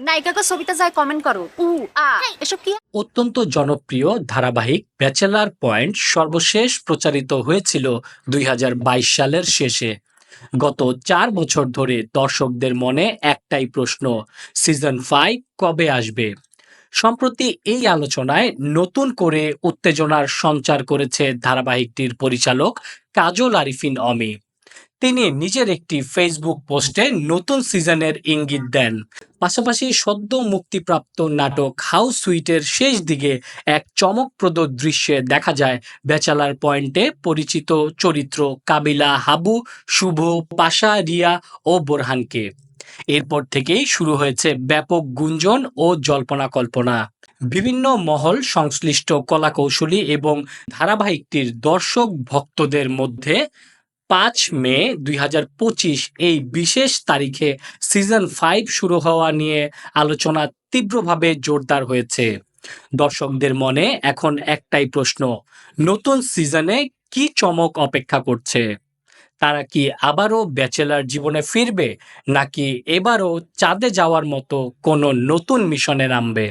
নায়িকাকে ছবিতে যায় কমেন্ট করো। উ আ এসব কি? অত্যন্ত জনপ্রিয় ধারাবাহিক ব্যাচেলার পয়েন্ট সর্বশেষ প্রচারিত হয়েছিল দুই হাজার বাইশ সালের শেষে। গত চার বছর ধরে দর্শকদের মনে একটাই প্রশ্ন সিজন ফাইভ কবে আসবে? সম্প্রতি এই আলোচনায় নতুন করে উত্তেজনার সঞ্চার করেছে ধারাবাহিকটির পরিচালক কাজল আরিফিন অমি। তিনি নিজের একটি ফেসবুক পোস্টে নতুন সিজনের ইঙ্গিত দেন। পাশাপাশি সদ্য মুক্তিপ্রাপ্ত নাটক হাউস সুইটের শেষ দিকে এক চমকপ্রদ দৃশ্যে দেখা যায় ব্যাচেলার পয়েন্টে পরিচিত চরিত্র কাবিলা হাবু, শুভ, পাশা, রিয়া ও বোরহানকে। এরপর থেকেই শুরু হয়েছে ব্যাপক গুঞ্জন ও জল্পনা কল্পনা। বিভিন্ন মহল, সংশ্লিষ্ট কলাকৌশলী এবং ধারাবাহিকটির দর্শক ভক্তদের মধ্যে পাঁচ মে দুই হাজার পঁচিশ, এই বিশেষ তারিখে সিজন ফাইভ শুরু হওয়া নিয়ে আলোচনা তীব্রভাবে জোরদার হয়েছে। দর্শকদের মনে এখন একটাই প্রশ্ন, নতুন সিজনে কি চমক অপেক্ষা করছে? তারা কি আবারও ব্যাচেলার জীবনে ফিরবে, নাকি এবারও চাঁদে যাওয়ার মতো কোনো নতুন মিশনে নামবে?